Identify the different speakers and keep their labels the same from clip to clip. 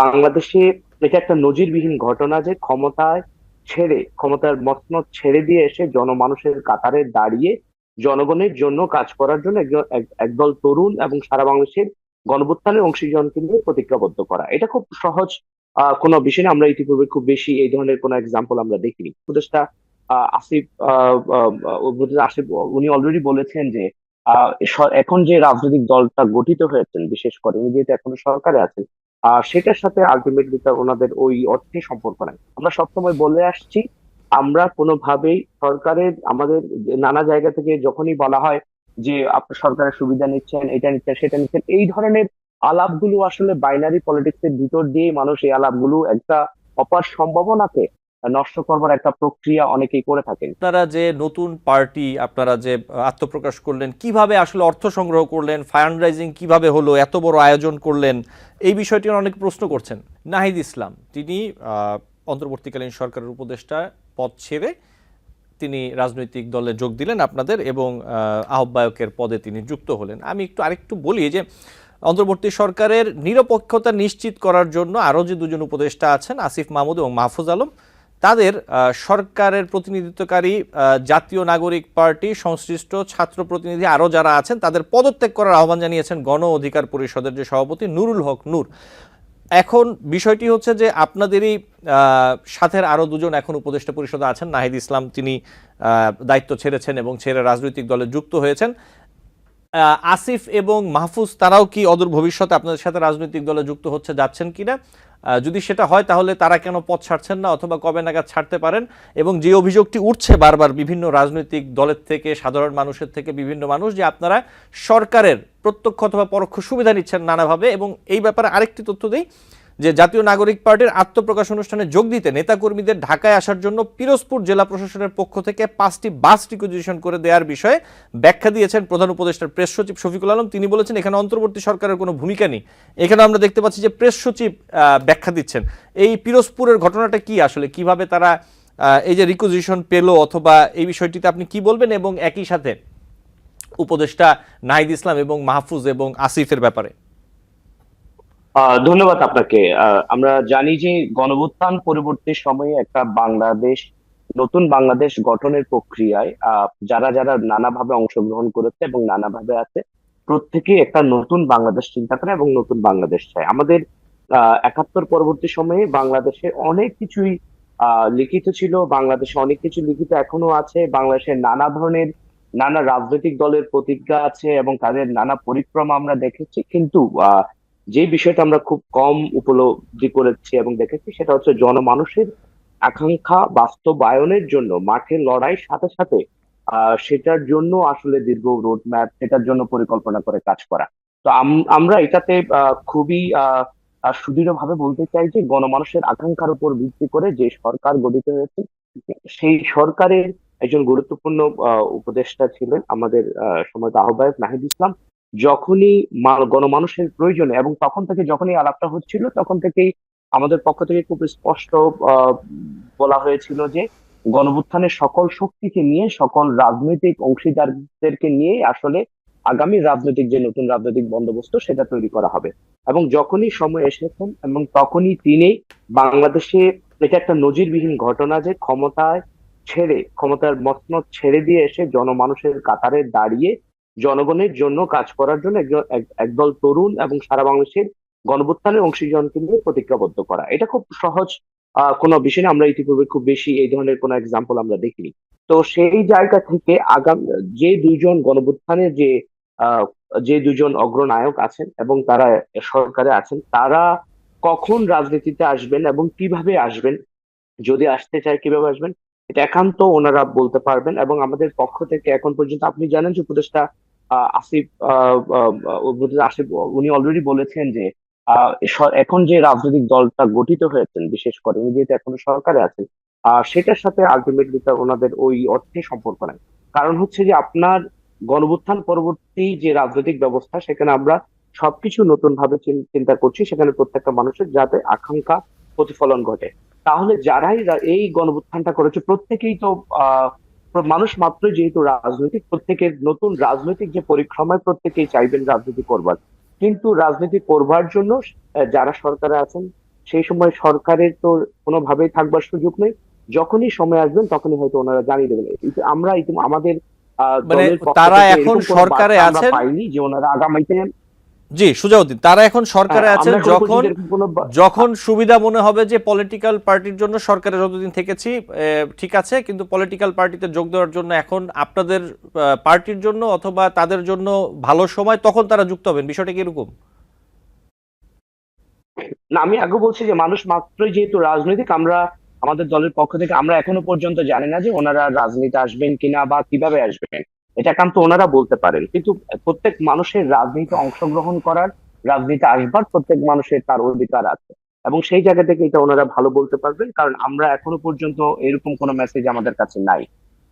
Speaker 1: বাংলাদেশে এটা একটা নজিরবিহীন ঘটনা যে ক্ষমতায় ছেড়ে, ক্ষমতার মতনদ ছেড়ে দিয়ে এসে জনমানুষের কাতারে দাঁড়িয়ে জনগণের জন্য কাজ করার জন্য একজন একদল তরুণ এবং সারা বাংলাদেশের গণভুত্থানের অংশীজনকে নিয়ে প্রতিজ্ঞাবদ্ধ করা। এটা খুব সহজ কোনো বিষয় না। আমরা ইতিপূর্বে খুব বেশি এই ধরনের কোনো এক্সাম্পল আমরা দেখিনি। উপদেষ্টা আসিফ আসিফ, উনি অলরেডি বলেছেন যে এখন যে রাজনৈতিক দলটা গঠিত হয়েছেন, বিশেষ করে উনি যেহেতু এখনও সরকারে আছেন আহ সেটার সাথে আলটিমেটলি তার ওনাদের ওই অর্থে সম্পর্ক নাই। আমরা সবসময় বলে আসছি, আমরা কোনোভাবেই সরকারের, আমাদের নানা জায়গা থেকে যখনই বলা হয় যে, আপনি সরকারের সুবিধা নিচ্ছেন, এটা নিচ্ছেন, সেটা নিচ্ছেন, এই ধরনের আলাপগুলো আসলে বাইনারি পলিটিক্স এর ভিতর দিয়ে মানুষ এই আলাপগুলো একটা অপার সম্ভাবনাকে নষ্ট করবার একটা প্রক্রিয়া অনেকেই করে থাকেন।
Speaker 2: আপনারা যে নতুন পার্টি, আপনারা যে আত্মপ্রকাশ করলেন, কীভাবে আসলে অর্থ সংগ্রহ করলেন ফান্ড রাইজিং কীভাবে হলো, এত বড় আয়োজন করলেন, এই বিষয়টি অনেক প্রশ্ন করছেন। নাহিদ ইসলাম, তিনি অন্তর্বর্তীকালীন সরকারের উপদেষ্টা পদ ছেড়ে তিনি রাজনৈতিক দলে যোগ দিলেন আপনাদের এবং আহ্বায়কের পদে তিনি যুক্ত হলেন। আমি একটু আরেকটু বলি যে, অন্তর্বর্তী সরকারের নিরপেক্ষতা নিশ্চিত করার জন্য আরও যে দুজন উপদেষ্টা আছেন, আসিফ মাহমুদ এবং মাহফুজ আলম তাদের সরকারের প্রতিনিধিত্বকারী জাতীয় নাগরিক পার্টি, সংশ্লিষ্ট ছাত্র প্রতিনিধি আরও যারা আছেন, তাদের পদত্যাগ করার আহ্বান জানিয়েছেন গণ অধিকার পরিষদের যে সভাপতি নুরুল হক নূর। এখন বিষয়টি হচ্ছে যে আপনাদেরই সাথের আরও দুজন এখন উপদেষ্টা পরিষদে আছেন, নাহিদ ইসলাম, তিনি দায়িত্ব ছেড়েছেন এবং ছেড়ে রাজনৈতিক দলে যুক্ত হয়েছেন। আসিফ এবং মাহফুজ, তারাও কি অদূর ভবিষ্যতে আপনাদের সাথে রাজনৈতিক দলে যুক্ত হচ্ছে, যাচ্ছেন কিনা? যদি সেটা হয়, তাহলে তারা কেন পথ ছাড়ছেন না অথবা কবে নাগাদ ছাড়তে পারেন? এবং যে অভিযোগটি উঠছে বারবার বিভিন্ন রাজনৈতিক দলের থেকে, সাধারণ মানুষের থেকে, বিভিন্ন মানুষ, যে আপনারা সরকারের প্রত্যক্ষ অথবা পরোক্ষ সুবিধা নিচ্ছেন নানাভাবে। এবং এই ব্যাপারে আরেকটি তথ্য দেই যে জাতীয় নাগরিক পার্টির আত্মপ্রকাশ অনুষ্ঠানে যোগ দিতে নেতাকর্মীদের ঢাকায় আসার জন্য পিরোজপুর জেলা প্রশাসনের পক্ষ থেকে পাঁচটি বাস রিকুইজিশন করে দেওয়ার বিষয়ে ব্যাখ্যা দিয়েছেন প্রধান উপদেষ্টার প্রেস সচিব শফিকুল আলম। তিনি বলেছেন, এখানে অন্তর্বর্তী সরকারের কোনো ভূমিকা নেই। এখানে আমরা দেখতে পাচ্ছি যে প্রেস সচিব ব্যাখ্যা দিচ্ছেন। এই পিরোজপুরের ঘটনাটা কি আসলে? কীভাবে তারা এই যে রিকুইজিশন পেল অথবা এই বিষয়টিতে আপনি কি বলবেন? এবং একই সাথে উপদেষ্টা নাহিদ ইসলাম এবং মাহফুজ এবং আসিফের ব্যাপারে।
Speaker 1: ধন্যবাদ আপনাকে। আমরা জানি যে গণভুত্থান পরবর্তী সময়ে একটা বাংলাদেশ, নতুন বাংলাদেশ গঠনের প্রক্রিয়ায় যারা যারা নানাভাবে অংশগ্রহণ করেছে এবং নানাভাবে আছে, প্রত্যেকে একটা নতুন বাংলাদেশ চিন্তা করে এবং নতুন বাংলাদেশ চায়। আমাদের একাত্তর পরবর্তী সময়ে বাংলাদেশে অনেক কিছুই লিখিত ছিল, বাংলাদেশে অনেক কিছু লিখিত এখনও আছে বাংলাদেশের নানা ধরনের নানা রাজনৈতিক দলের প্রতিজ্ঞা আছে এবং তাদের নানা পরিক্রমা আমরা দেখেছি, কিন্তু, আহ যে বিষয়টা আমরা খুব কম উপলব্ধি করেছি এবং দেখেছি সেটা হচ্ছে জনমানুষের আকাঙ্ক্ষা বাস্তবায়নের জন্য মাঠে লড়াই সাথে সাথে সেটার জন্য আসলে দীর্ঘ রোড ম্যাপ সেটার জন্য পরিকল্পনা করে কাজ করা। তো আম- আমরা এটাতে খুবই সুদৃঢ়ভাবে বলতে চাই যে গণমানুষের আকাঙ্ক্ষার উপর ভিত্তি করে যে সরকার গঠিত হয়েছে সেই সরকারের একজন গুরুত্বপূর্ণ উপদেষ্টা ছিলেন আমাদের আহ, সময়ত আহ্বায়ক নাহিদ ইসলাম। যখনই গণমানুষের প্রয়োজনে এবং তখন থেকে যখনই আলাপটা হচ্ছিল, তখন থেকেই আমাদের পক্ষ থেকে খুব স্পষ্ট বলা হয়েছিল যে গণভুত্থানের সকল শক্তিকে নিয়ে, সকল রাজনৈতিক অংশীদারদেরকে নিয়ে আসলে আগামী রাজনৈতিক যে নতুন রাজনৈতিক বন্দোবস্ত, সেটা তৈরি করা হবে। এবং যখনই সময় এসেছেন এবং তখনই তিনি বাংলাদেশে, এটা একটা নজিরবিহীন ঘটনা যে ক্ষমতায় ছেড়ে, ক্ষমতার মতন ছেড়ে দিয়ে এসে জনমানুষের কাতারে দাঁড়িয়ে জনগণের জন্য কাজ করার জন্য একজন একদল তরুণ এবং সারা বাংলাদেশের গণভুত্থানের অংশীজনকে নিয়ে প্রতিজ্ঞাবদ্ধ করা। এটা খুব সহজ কোনো বিষয় না। আমরা ইতিপূর্বে খুব বেশি এই ধরনের কোনো এক্সাম্পল আমরা দেখিনি। তো সেই জায়গা থেকে আগাম, যে দুইজন গণভুত্থানের যে যে দুজন অগ্রনায়ক আছেন এবং তারা সরকারে আছেন, তারা কখন রাজনীতিতে আসবেন এবং কীভাবে আসবেন, যদি আসতে চায় কীভাবে আসবেন, এটা একান্ত ওনারা বলতে পারবেন এবং আমাদের পক্ষ থেকে এখন পর্যন্ত আপনি জানেন যে উপদেষ্টা আসিফ আসিফ উনি অলরেডি বলেছেন যে এখন যে রাজনৈতিক দলটা গঠিত হয়েছেন বিশেষ করে উনি যেহেতু এখনও সরকারে আছেন আহ, সেটার সাথে আলটিমেটলি তার ওনাদের ওই অর্থে সম্পর্ক নাই। কারণ হচ্ছে যে আপনার গণভুত্থান পরবর্তী যে রাজনৈতিক ব্যবস্থা সেখানে আমরা সবকিছু নতুন ভাবে চিন্তা করছি সেখানে প্রত্যেকটা মানুষের যাতে আকাঙ্ক্ষা প্রতিফলন ঘটে। তাহলে যারাই এই গণভুত্থানটা করেছে প্রত্যেকেই তো আহ মানুষ মাত্রই যেহেতু রাজনৈতিক প্রত্যেকের নতুন রাজনৈতিক যে পরিক্রমায় প্রত্যেকেই চাইবেন রাজনীতি করবার। কিন্তু রাজনীতি করবার জন্য যারা সরকারে আছেন সেই সময় সরকারের তো কোনোভাবেই থাকবার সুযোগ নেই। যখনই সময় আসবেন তখনই হয়তো ওনারা জানিয়ে দেবেন। কিন্তু আমরা আমাদের
Speaker 2: মানে তারা এখন সরকারে আছেন?
Speaker 1: পাইনি যে ওনারা আগামীতে
Speaker 2: জি সুজাউদ্দিন তারা এখন সরকারে আছেন যখন যখন সুবিধা মনে হবে যে পলিটিক্যাল পার্টির জন্য সরকারে যতদিন থেকেছি ঠিক আছে কিন্তু পলিটিক্যাল পার্টিতে যোগ দেওয়ার জন্য এখন আপনাদের পার্টির জন্য অথবা তাদের জন্য ভালো সময় তখন তারা যুক্ত হবেন। বিষয়টা কি এরকম?
Speaker 1: না আমি আগে বলছি যে মানুষ মাত্রই যেহেতু রাজনৈতিক আমরা আমাদের দলের পক্ষ থেকে আমরা এখনও পর্যন্ত জানি না যে ওনারা রাজনীতি আসবেন কিনা বা কীভাবে আসবেন। এটা একান্ত ওনারা বলতে পারেন। কিন্তু প্রত্যেক মানুষের রাজনীতি অংশগ্রহণ করার রাজনীতি আসবার প্রত্যেক মানুষের তার অধিকার আছে। এবং সেই জায়গা থেকে এটা ওনারা ভালো বলতে পারবেন, কারণ আমরা এখনও পর্যন্ত এরকম কোনো মেসেজ আমাদের কাছে নাই।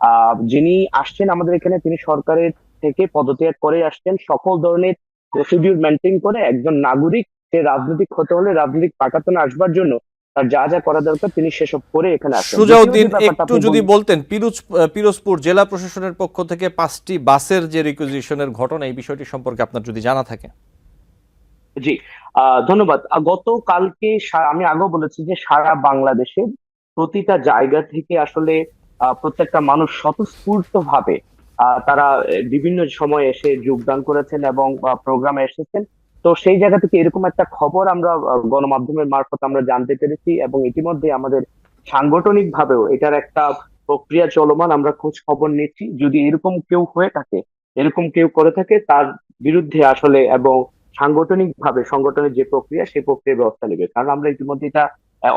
Speaker 1: আহ, যিনি আসছেন আমাদের এখানে, তিনি সরকারের থেকে পদত্যাগ করে আসছেন। সকল ধরনের প্রসিডিউর মেনটেন করে একজন নাগরিক, সে রাজনৈতিক হতে হলে রাজনৈতিক পাকাতনে আসবার জন্য তার যা যা করা দরকার তিনি সেসব করে এখানে আসেন।
Speaker 2: সুজাউদ্দিন একটু যদি বলতেন পিরোজ পিরোজপুর জেলা প্রশাসনের পক্ষ থেকে পাঁচটি বাসের যে রিকুইজিশনের ঘটনা এই বিষয়টি সম্পর্কে আপনার যদি জানা থাকে।
Speaker 1: জি ধন্যবাদ। গতকালকে আমি আগেও বলেছি যে সারা বাংলাদেশের প্রতিটা জায়গা থেকে আসলে আহ, প্রত্যেকটা মানুষ স্বতঃস্ফূর্ত ভাবে তারা বিভিন্ন সময় এসে যোগদান করেছেন এবং প্রোগ্রামে এসেছেন। তো সেই জায়গা থেকে এরকম একটা খবর আমরা গণমাধ্যমের মারফত আমরা জানতে পেরেছি এবং ইতিমধ্যে আমাদের সাংগঠনিক ভাবেও এটার একটা প্রক্রিয়া চলমান, আমরা খোঁজ খবর নিচ্ছি। যদি এরকম কেউ হয়ে থাকে, এরকম কেউ করে থাকে, তার বিরুদ্ধে আসলে এবং সাংগঠনিক ভাবে সংগঠনের যে প্রক্রিয়া সেই প্রক্রিয়ার ব্যবস্থা নেবে। কারণ আমরা ইতিমধ্যে এটা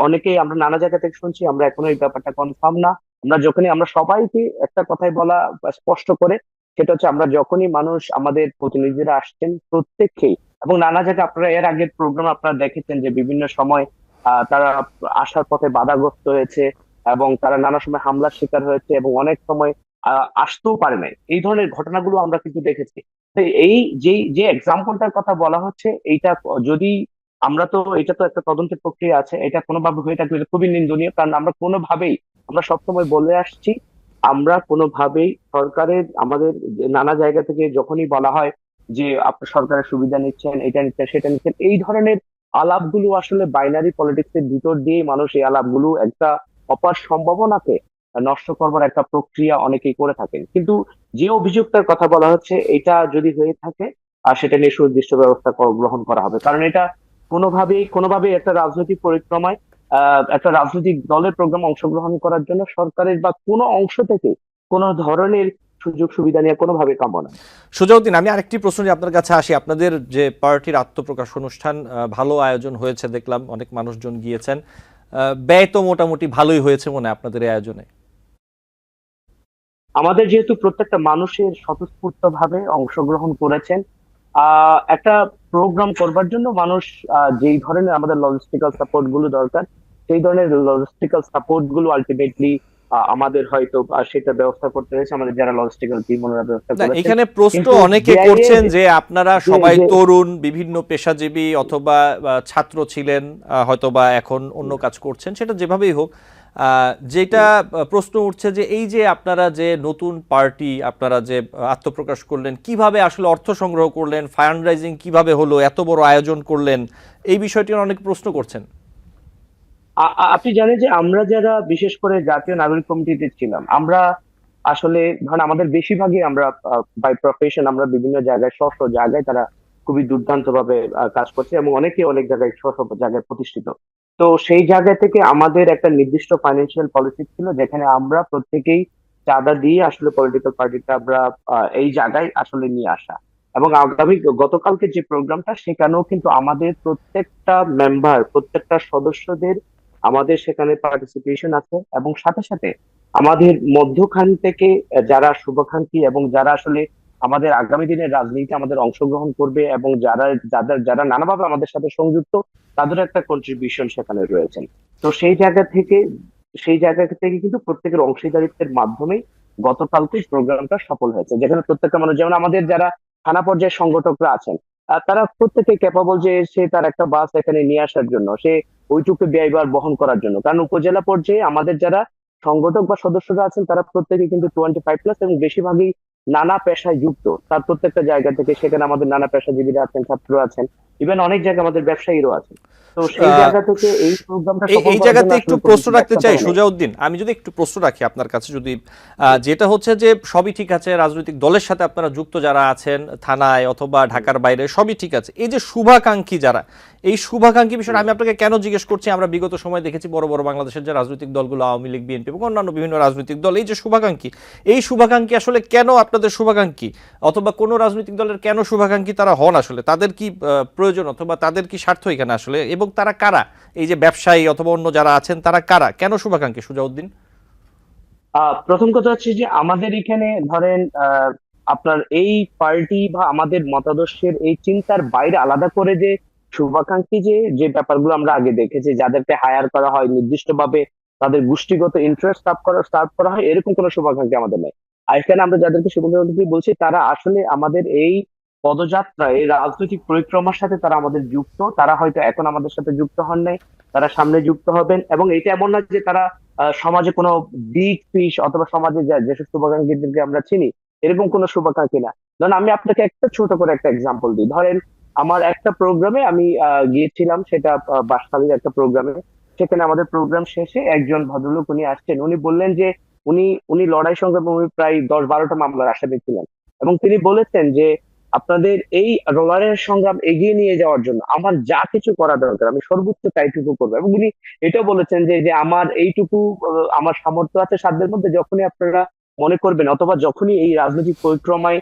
Speaker 1: অনেকেই আমরা নানা জায়গা থেকে শুনছি, আমরা এখনও এই ব্যাপারটা কনফার্ম না। আমরা যখনই, আমরা সবাইকে একটা কথাই বলা স্পষ্ট করে, সেটা হচ্ছে আমরা যখনই মানুষ আমাদের প্রতিনিধিরা আসছেন, প্রত্যেককেই এবং নানা জায়গায় আপনারা এর আগের প্রোগ্রাম আপনারা দেখেছেন যে বিভিন্ন সময় তারা আসার পথে বাধাগ্রস্ত হয়েছে এবং তারা নানা সময় হামলার শিকার হয়েছে এবং অনেক সময় আসতেও পারে নাই। এই ধরনের ঘটনাগুলো আমরা কিন্তু দেখেছি। এই যে যে এক্সাম্পলটার কথা বলা হচ্ছে, এইটা যদি আমরা তো এটা তো একটা তদন্তের প্রক্রিয়া আছে, এটা কোনোভাবে হয়ে এটা খুবই নিন্দনীয়, কারণ আমরা কোনোভাবেই, আমরা সবসময় বলে আসছি, আমরা কোনোভাবেই সরকারের, আমাদের নানা জায়গা থেকে যখনই বলা হয় যে আপনি সরকারের সুবিধা নিচ্ছেন, এটা নিচ্ছেন, সেটা নিচ্ছেন, এই ধরনের আলাপগুলো আসলে বাইনারি পলিটিক্স এর ভিতর দিয়ে মানুষ এই আলাপগুলো একটা অপার সম্ভাবনাকে নষ্ট করবার একটা প্রক্রিয়া অনেকেই করে থাকেন। কিন্তু যে অভিযোগটার কথা বলা হচ্ছে, এটা যদি হয়ে থাকে, আর সেটা নিয়ে সুনির্দিষ্ট ব্যবস্থা গ্রহণ করা হবে। কারণ এটা কোনোভাবেই কোনোভাবেই একটা রাজনৈতিক পরিক্রমায় একটা রাজনৈতিক দলের প্রোগ্রাম অংশগ্রহণ করার জন্য সরকারের বা কোনো অংশ থেকে কোনো ধরনের সুযোগ সুবিধা নেওয়া কোনোভাবে কাম্য না
Speaker 2: সুজাউদ্দিন আমি আরেকটি প্রশ্ন নিয়ে আপনার কাছে আসি। আপনাদের যে পার্টির আত্মপ্রকাশ অনুষ্ঠান ভালো আয়োজন হয়েছে দেখলাম অনেক মানুষজন গিয়েছেন। ব্যয় তো মোটামুটি ভালোই হয়েছে মনে হয় আপনাদের এই আয়োজনে।
Speaker 1: আমাদের যেহেতু প্রত্যেকটা মানুষের স্বতঃস্ফূর্ত ভাবে অংশগ্রহণ করেছেন আহ একটা প্রোগ্রাম করবার জন্য মানুষ আহ, যেই ধরনের আমাদের লজিস্টিক্যাল সাপোর্টগুলো দরকার সেই ধরনের লজিস্টিক্যাল সাপোর্টগুলো আলটিমেটলি আমাদের হয়তো সেটা ব্যবস্থা করতে হয়েছে আমাদের যারা লজিস্টিক্যাল টিম ওনারা ব্যবস্থা করেছেন।
Speaker 2: এখানে প্রশ্ন অনেকে করছেন যে আপনারা সবাই তরুণ বিভিন্ন পেশাজীবী অথবা ছাত্র ছিলেন হয়তোবা এখন অন্য কাজ করছেন সেটা যেভাবেই হোক আহ, যেটা প্রশ্ন উঠছে যে এই যে আপনারা যে নতুন পার্টি আপনারা যে আত্মপ্রকাশ করলেন কীভাবে আসলে অর্থ সংগ্রহ করলেন ফান্ড রাইজিং কীভাবে হলো এত বড় আয়োজন করলেন এই বিষয়টি অনেক প্রশ্ন করছেন।
Speaker 1: আপনি জানেন যে আমরা যারা বিশেষ করে জাতীয় নাগরিক কমিটিতে ছিলাম, আমরা আসলে ধরেন আমাদের বেশিরভাগই আমরা বাই প্রফেশন আমরা বিভিন্ন জায়গায়, স্ব স্ব জায়গায় তারা খুবই দুর্দান্ত ভাবে কাজ করছে এবং অনেকে অনেক জায়গায় স্ব স্ব জায়গায় প্রতিষ্ঠিত। তো সেই জায়গা থেকে আমাদের একটা নির্দিষ্ট ফাইন্যান্সিয়াল পলিসি ছিল যেখানে আমরা প্রত্যেকেই চাঁদা দিয়ে আসলে পলিটিক্যাল পার্টিটা আমরা এই জায়গায় আসলে নিয়ে আসা। এবং আগামী গতকালকে যে প্রোগ্রামটা সেখানেও কিন্তু আমাদের প্রত্যেকটা মেম্বার প্রত্যেকটা সদস্যদের আমাদের সেখানে পার্টিসিপেশন আছে এবং সাথে সাথে আমাদের মধ্যখান থেকে যারা শুভাকাঙ্ক্ষী এবং যারা আসলে আমাদের আগামী দিনের রাজনীতি আমাদের অংশগ্রহণ করবে এবং যারা, যাদের, যারা নানাভাবে আমাদের সাথে সংযুক্ত তাদের একটা কন্ট্রিবিউশন সেখানে রয়েছেন তো সেই জায়গা থেকে, সেই জায়গা থেকে কিন্তু প্রত্যেকের অংশীদারিত্বের মাধ্যমেই গতকালকে প্রোগ্রামটা সফল হয়েছে। যেখানে প্রত্যেকটা মানুষ, যেমন আমাদের যারা থানা পর্যায়ের সংগঠকরা আছেন তারা প্রত্যেকে ক্যাপাবল যে সে তার একটা বাস এখানে নিয়ে আসার জন্য, সে ওইটুকু ব্যয়ভার বহন করার জন্য। কারণ উপজেলা পর্যায়ে আমাদের যারা সংগঠক বা সদস্যরা আছেন, তারা প্রত্যেকে কিন্তু টোয়েন্টি ফাইভ প্লাস এবং বেশিরভাগই নানা পেশায় যুক্ত। তার প্রত্যেকটা জায়গা থেকে সেখানে আমাদের নানা পেশাজীবীরা আছেন ছাত্র আছেন ইভেন অনেক জায়গায় আমাদের ব্যবসায়ীরাও আছেন। তো সেই জায়গা থেকে এই
Speaker 2: জায়গাতে একটু প্রশ্ন রাখতে চাই সুজাউদ্দিন। আমি যদি একটু প্রশ্ন রাখি আপনার কাছে যদি আহ, যেটা হচ্ছে যে সবই ঠিক আছে রাজনৈতিক দলের সাথে আপনারা যুক্ত যারা আছেন থানায় অথবা ঢাকার বাইরে সবই ঠিক আছে। এই যে শুভাকাঙ্ক্ষী যারা এই শুভাকাঙ্ক্ষী বিষয়টা আমি আপনাকে কেন জিজ্ঞেস করছি? আমরা বিগত সময় দেখেছি বড় বড় বাংলাদেশের যে রাজনৈতিক দলগুলো আওয়ামী লীগ বিএনপি এবং অন্যান্য বিভিন্ন রাজনৈতিক দল এই যে শুভাকাঙ্ক্ষী এই শুভাকাঙ্ক্ষী আসলে কেন আপনাদের শুভাকাঙ্ক্ষী? অথবা কোনো রাজনৈতিক দলের কেন শুভাকাঙ্ক্ষী তারা হন আসলে? তাদের কি প্রয়োজন অথবা তাদের কি স্বার্থ এখানে আসলে? এবং তারা কারা? এই যে ব্যবসায়ী অথবা অন্য যারা আছেন তারা কারা? কেন শুভাকাঙ্ক্ষী সুজাউদ্দিন?
Speaker 1: আহ, প্রথম কথা হচ্ছে যে আমাদের এখানে ধরেন আহ, আপনার এই পার্টি বা আমাদের মতাদর্শের এই চিন্তার বাইরে আলাদা করে যে শুভাকাঙ্ক্ষী যে যে ব্যাপারগুলো আমরা আগে দেখেছি, যাদেরকে হায়ার করা হয়, নির্দিষ্টভাবে তাদের গোষ্ঠীগত ইন্টারেস্ট সার্ভ করা সার্ভ করা হয়, এরকম কোনো শুভাকাঙ্ক্ষী আমাদের নেই। আর এখানে আমরা যাদেরকে শুভাকাঙ্ক্ষী বলছি, তারা আসলে আমাদের এই পদযাত্রায় রাজনৈতিক পরিক্রমার সাথে তারা আমাদের যুক্ত, তারা হয়তো এখন আমাদের সাথে যুক্ত হন নাই, তারা সামনে যুক্ত হবেন, এবং এটা এমন না যে তারা সমাজে কোনো বিগ ফিশ অথবা সমাজে যা- যেসব শুভাকাঙ্ক্ষীদেরকে আমরা চিনি, এরকম কোনো শুভাকাঙ্ক্ষী না। ধরেন আমি আপনাকে একটা ছোট করে একটা এক্সাম্পল দিই। ধরেন আমার একটা প্রোগ্রামে আমি গিয়েছিলাম সেটা আহ, একটা প্রোগ্রামে সেখানে আমাদের প্রোগ্রাম শেষে একজন ভদ্রলোক উনি আসছেন। উনি বললেন যে উনি উনি লড়াই সংগ্রামে উনি প্রায় দশ বারোটা মামলার আসামি ছিলেন। এবং তিনি বলেছেন যে আপনাদের এই লড়াইয়ের সংগ্রাম এগিয়ে নিয়ে যাওয়ার জন্য আমার যা কিছু করা দরকার আমি সর্বোচ্চ তাইটুকু করব। এবং উনি এটাও বলেছেন যে যে আমার এইটুকু আমার সামর্থ্য আছে সাধ্যের মধ্যে যখনই আপনারা মনে করবেন অথবা যখনই এই রাজনৈতিক পরিক্রমায়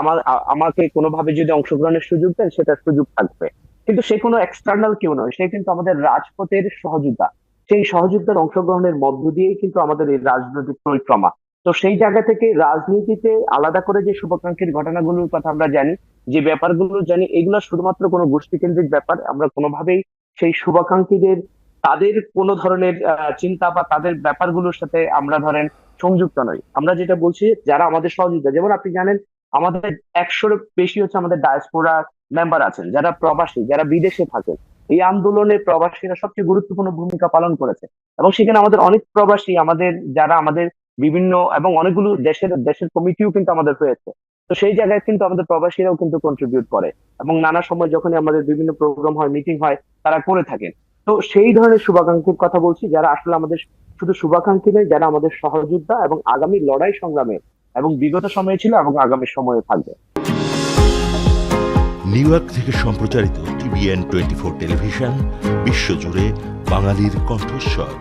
Speaker 1: আমার আমাকে কোনোভাবে যদি অংশগ্রহণের সুযোগ দেন সেটার সুযোগ থাকবে। কিন্তু সে কোনো এক্সটার্নাল কেউ নয়, সে কিন্তু আমাদের রাজপথের সহযোগিতা সেই সহযোগিতার অংশগ্রহণের মধ্য দিয়েই কিন্তু আমাদের এই রাজনৈতিক পরিক্রমা। তো সেই জায়গা থেকে রাজনীতিতে আলাদা করে যে শুভাকাঙ্ক্ষীর ঘটনাগুলোর কথা আমরা জানি, যে ব্যাপারগুলো জানি, এগুলো শুধুমাত্র কোনো গোষ্ঠী কেন্দ্রিক ব্যাপার। আমরা কোনোভাবেই সেই শুভাকাঙ্ক্ষীদের, তাদের কোনো ধরনের চিন্তা বা তাদের ব্যাপারগুলোর সাথে আমরা ধরেন সংযুক্ত নই। আমরা যেটা বলছি যারা আমাদের সহযোগিতা যেমন আপনি জানেন আমাদের একশোর বেশি হচ্ছে আমাদের ডায়াসপোরা মেম্বার আছেন, যারা প্রবাসী, যারা বিদেশে থাকেন। এই আন্দোলনে প্রবাসীরা সবচেয়ে গুরুত্বপূর্ণ ভূমিকা পালন করেছে। এবং সেখানে আমাদের অনেক প্রবাসী, আমাদের যারা আমাদের বিভিন্ন এবং অনেকগুলো দেশের দেশের কমিটিও কিন্তু আমাদের হয়েছে। তো সেই জায়গায় কিন্তু আমাদের প্রবাসীরাও কিন্তু কন্ট্রিবিউট করে। এবং নানা সময় যখন আমাদের বিভিন্ন প্রোগ্রাম হয় মিটিং হয়, তারা করে থাকেন। তো সেই ধরনের শুভাকাঙ্ক্ষীর কথা বলছি, যারা আসলে আমাদের শুধু শুভাকাঙ্ক্ষী নয়, যারা আমাদের সহযোদ্ধা এবং আগামী লড়াই সংগ্রামে এবং বিগত সময়ে ছিল এবং আগামী সময়ে থাকবে।
Speaker 3: নিউ ইয়র্ক থেকে সম্প্রচারিত টিভিএন টোয়েন্টি ফোর টেলিভিশন, বিশ্বজুড়ে বাঙালির কণ্ঠস্বর।